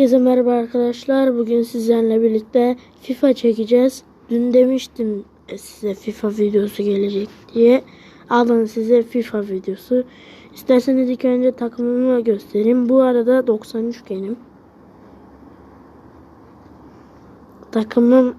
Herkese merhaba arkadaşlar. Bugün sizlerle birlikte FIFA çekeceğiz. Dün demiştim size FIFA videosu gelecek diye. Alın size FIFA videosu. İsterseniz ilk önce takımımı göstereyim. Bu arada 93 genim. Takımım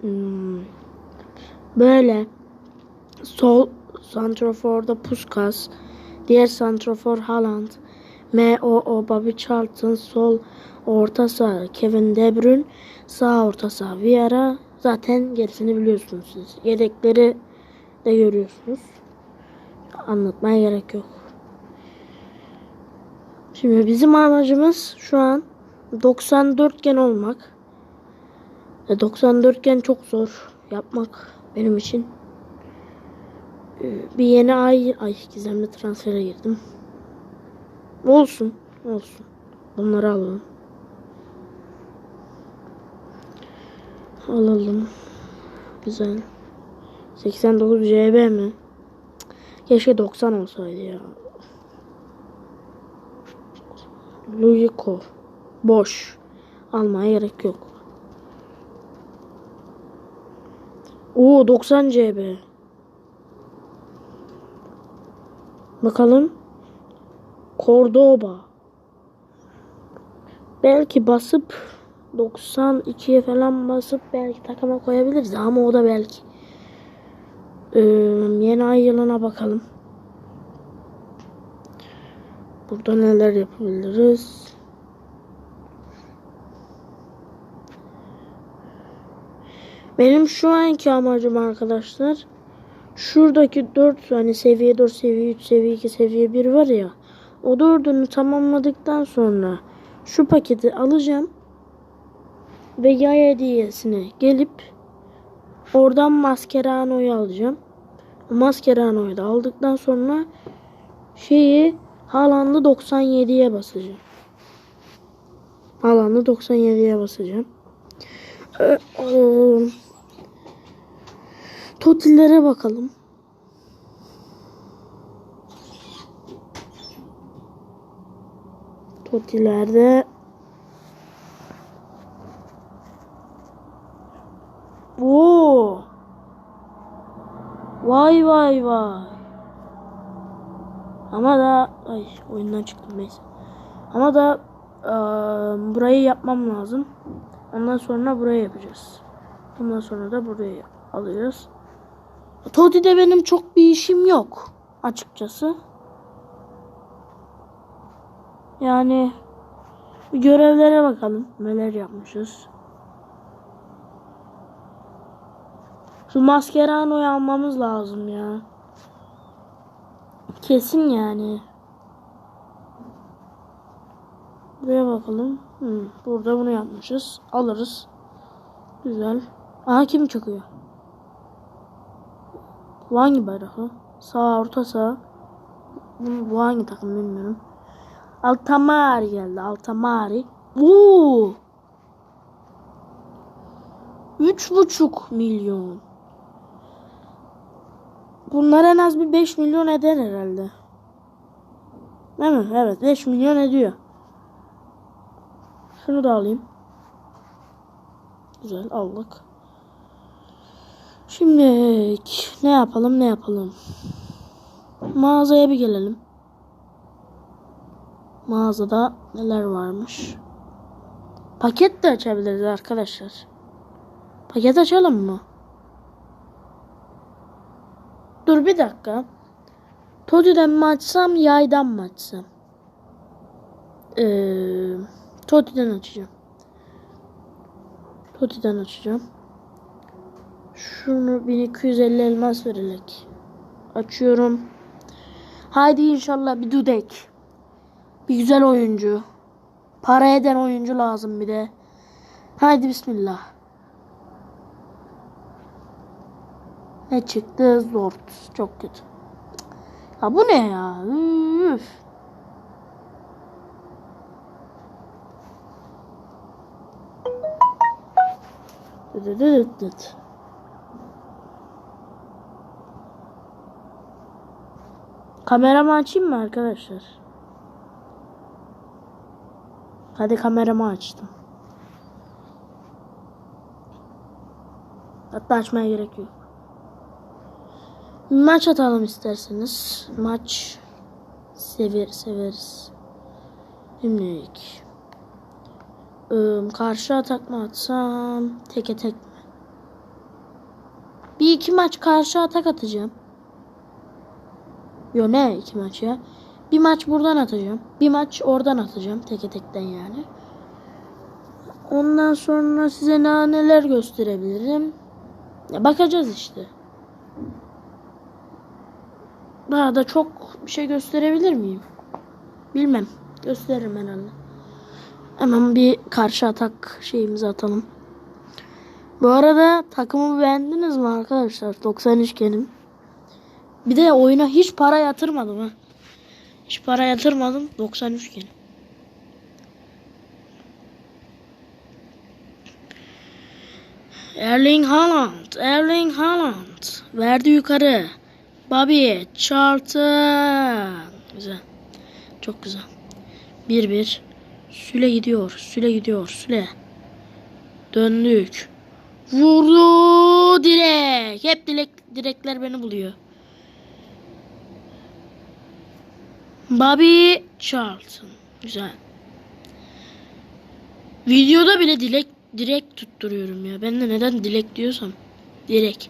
hmm, böyle sol santraforda Puskas, diğer santrafor Haaland, M.O.O. Bobby Charlton, sol orta saha Kevin De Bruyne, sağ orta saha Vieira. Zaten gerisini biliyorsunuz siz. Yedekleri de görüyorsunuz. Anlatmaya gerek yok. Şimdi bizim amacımız şu an 94 gen olmak. E, 94 gen çok zor yapmak benim için. E, Bir yeni ay ay gizemli transfere girdim. Olsun, olsun. Bunları alalım. Alalım. Güzel. 89 JB mi? Keşke 90 olsaydı ya. Luyiko. Boş. Almaya gerek yok. Oo 90 CB. Bakalım. Cordoba. Belki basıp 92'ye falan basıp belki takıma koyabiliriz ama o da belki. Ee, yeni ay yılına bakalım. Burada neler yapabiliriz? Benim şu anki amacım arkadaşlar şuradaki 4 hani seviye 4, seviye 3, seviye 2, seviye 1 var ya o dördünü tamamladıktan sonra şu paketi alacağım ve yay hediyesine gelip oradan Mascherano'yu alacağım. Mascherano'yu da aldıktan sonra şeyi Haaland'ı 97'ye basacağım. Haaland'ı 97'ye basacağım. Ee, Totillere bakalım. Totilerde Oo. Vay vay vay. Ama da ay oyundan çıktım neyse. Ama da eee, burayı yapmam lazım. Ondan sonra burayı yapacağız. Ondan sonra da burayı alacağız. Todi'de benim çok bir işim yok açıkçası. Yani görevlere bakalım. Neler yapmışız. Şu Mascherano'yu almamız lazım ya. Kesin yani. Buraya bakalım. Hı, burada bunu yapmışız. Alırız. Güzel. Aha kim çıkıyor? Bu hangi bayrak o? Sağ orta sağ. Bu, bu hangi takım bilmiyorum. Altamari geldi. Altamari. Oo! Üç buçuk milyon. Bunlar en az bir 5 milyon eder herhalde. Değil mi? Evet 5 milyon ediyor. Şunu da alayım. Güzel aldık. Şimdi ne yapalım ne yapalım. Mağazaya bir gelelim. Mağazada neler varmış. Paket de açabiliriz arkadaşlar. Paket açalım mı? Dur bir dakika. Todi'den mi açsam yaydan mı açsam? Ee, Todi'den açacağım. Todi'den açacağım. Şunu 1250 elmas vererek açıyorum. Haydi inşallah bir dudek. Bir güzel oyuncu. Para eden oyuncu lazım bir de. Haydi bismillah. Ne çıktı? Zort. Çok kötü. Ya bu ne ya? Üf. Dıdıdıdıdıt. Kameramı açayım mı arkadaşlar? Hadi kameramı açtım. Hatta açmaya gerek yok. Maç atalım isterseniz. Maç sever severiz. Şimdilik. Ee, karşı atak mı atsam? Teke tek mi? Bir iki maç karşı atak atacağım. Yo ne iki maç ya? Bir maç buradan atacağım. Bir maç oradan atacağım. Teke tekten yani. Ondan sonra size ne neler gösterebilirim. Bakacağız işte. Daha da çok bir şey gösterebilir miyim? Bilmem. Gösteririm herhalde. Hemen bir karşı atak şeyimizi atalım. Bu arada takımı beğendiniz mi arkadaşlar? 93 benim. Bir de oyuna hiç para yatırmadım ha. Hiç para yatırmadım. 93 benim. Erling Haaland. Erling Haaland. Verdi yukarı. Bobby. Charlton. Güzel. Çok güzel. 1-1. Süle gidiyor. Süle gidiyor. Süle. Döndük. Vurdu direk. Hep direk, direkler beni buluyor. Bobby Charlton. Güzel. Videoda bile dilek direkt tutturuyorum ya. Ben de neden dilek diyorsam. Direkt.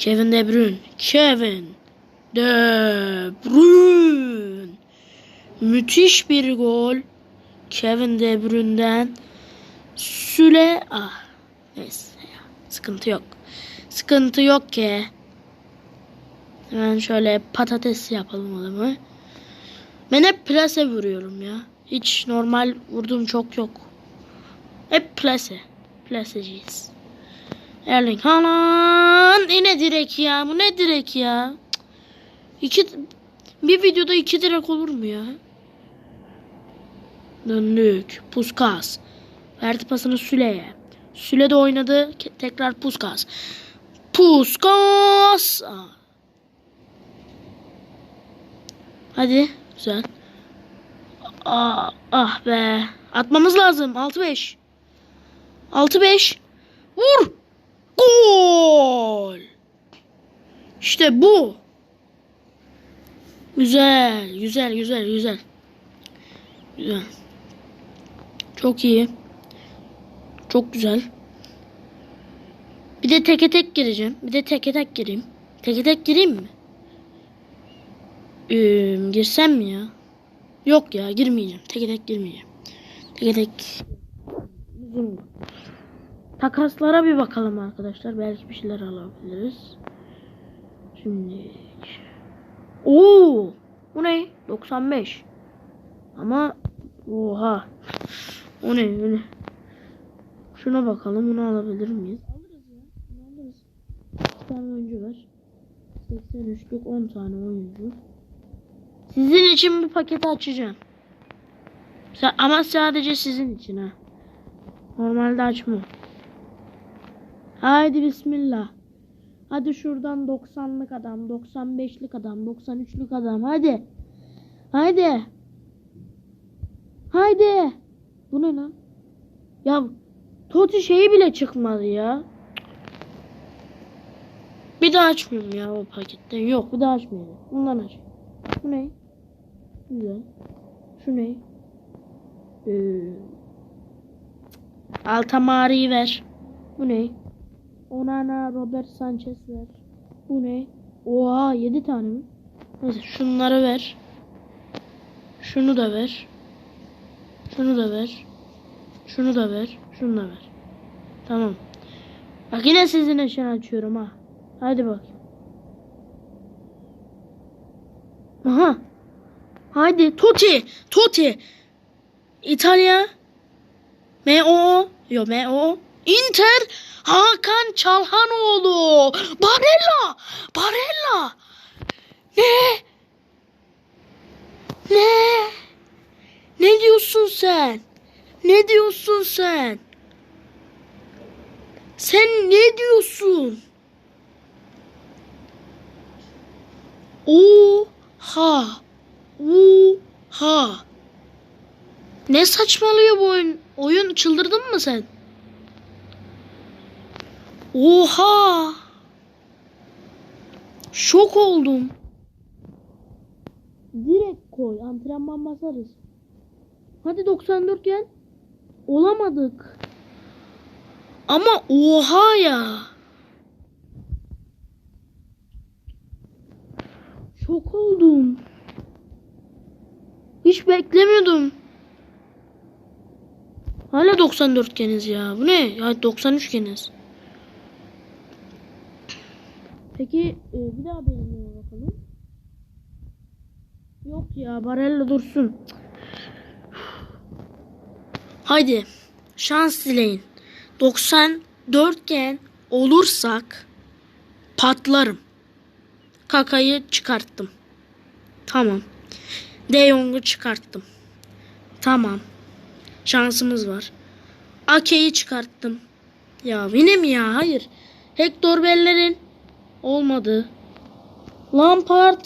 Kevin De Bruyne. Kevin De Bruyne. Müthiş bir gol. Kevin De Bruyne'den. Süle. Ah. Neyse ya. Sıkıntı yok. Sıkıntı yok ki. Hemen şöyle patates yapalım adamı. Ben hep plase vuruyorum ya. Hiç normal vurduğum çok yok. Hep plase. Plaseciyiz. Erling Haaland. Yine direk ya. Bu ne direk ya? Cık. İki, bir videoda iki direk olur mu ya? Döndük. Puskas. Verdi pasını Süle'ye. Süle de oynadı. Tekrar Puskas. Puskas. Hadi. Güzel. Aa, ah be. Atmamız lazım. 6-5. 6-5. Vur. Gol. İşte bu. Güzel. Güzel. Güzel. Güzel. Güzel. Çok iyi. Çok güzel. Bir de teke tek gireceğim. Bir de teke tek gireyim. Teke tek gireyim mi? Ee, girsem mi ya? Yok ya girmeyeceğim. Teke tek girmeyeceğim. Teke tek. Uzun. Takaslara bir bakalım arkadaşlar. Belki bir şeyler alabiliriz. Şimdi. Oo! Bu ne? 95. Ama oha. O ne? O ne? Şuna bakalım. Bunu alabilir miyiz? Alırız ya. Alırız. 2 tane oyuncu var. 83'lük 10 tane oyuncu. Sizin için bir paketi açacağım. Ama sadece sizin için ha. Normalde açmam. Haydi bismillah. Hadi şuradan 90'lık adam, 95'lik adam, 93'lük adam. Hadi. Haydi. Haydi. Bu ne lan? Ya Toti şeyi bile çıkmadı ya. Bir daha açmıyorum ya o paketten. Yok bir daha açmıyorum. Bundan aç. Bu ne? Güzel. Şu ne? Ee, Altamari'yi ver. Bu ne? Onana Robert Sanchez ver. Bu ne? Oha 7 tane mi? Neyse şunları ver. Şunu da ver. Şunu da ver. Şunu da ver. Şunu da ver. Tamam. Bak yine sizin için açıyorum ha. Hadi bak. Aha. Hadi Totti. Totti. İtalya. M.O. Yo M.O. Inter. Hakan Çalhanoğlu. Barella. Barella. Ne? Ne? Ne diyorsun sen? Ne diyorsun sen? Sen ne diyorsun? Oha. Oha. Ne saçmalıyor bu oyun? Oyun çıldırdın mı sen? Oha! Şok oldum. Direkt koy. Antrenman basarız. Hadi 94 gel. Olamadık. Ama oha ya. Şok oldum. Hiç beklemiyordum. Hala 94 geniz ya. Bu ne? Ya 93 geniz. Peki e, bir daha benimle bakalım. Yok ya Barella dursun. Haydi şans dileyin. 94 gen olursak patlarım. Kakayı çıkarttım. Tamam. De Jong'u çıkarttım. Tamam. Şansımız var. Ake'yi çıkarttım. Ya yine mi ya? Hayır. Hector Bellerin olmadı. Lampard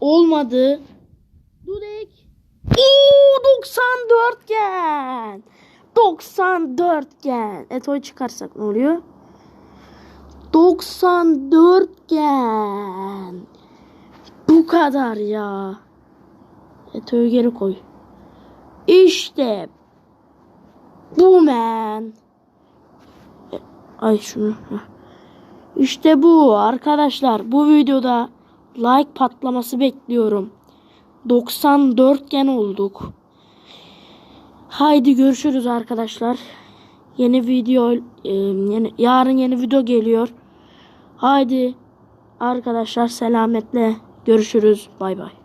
olmadı. Dudek. Oo 94 gen. 94 gen. Eto'yu çıkarsak ne oluyor? 94 gen. Bu kadar ya. Eto'yu geri koy. İşte bu men. E, Ay şunu. heh. İşte bu arkadaşlar. Bu videoda like patlaması bekliyorum. 94 gen olduk. Haydi görüşürüz arkadaşlar. Yeni video e, yeni, yarın yeni video geliyor. Haydi arkadaşlar selametle görüşürüz. Bay bay.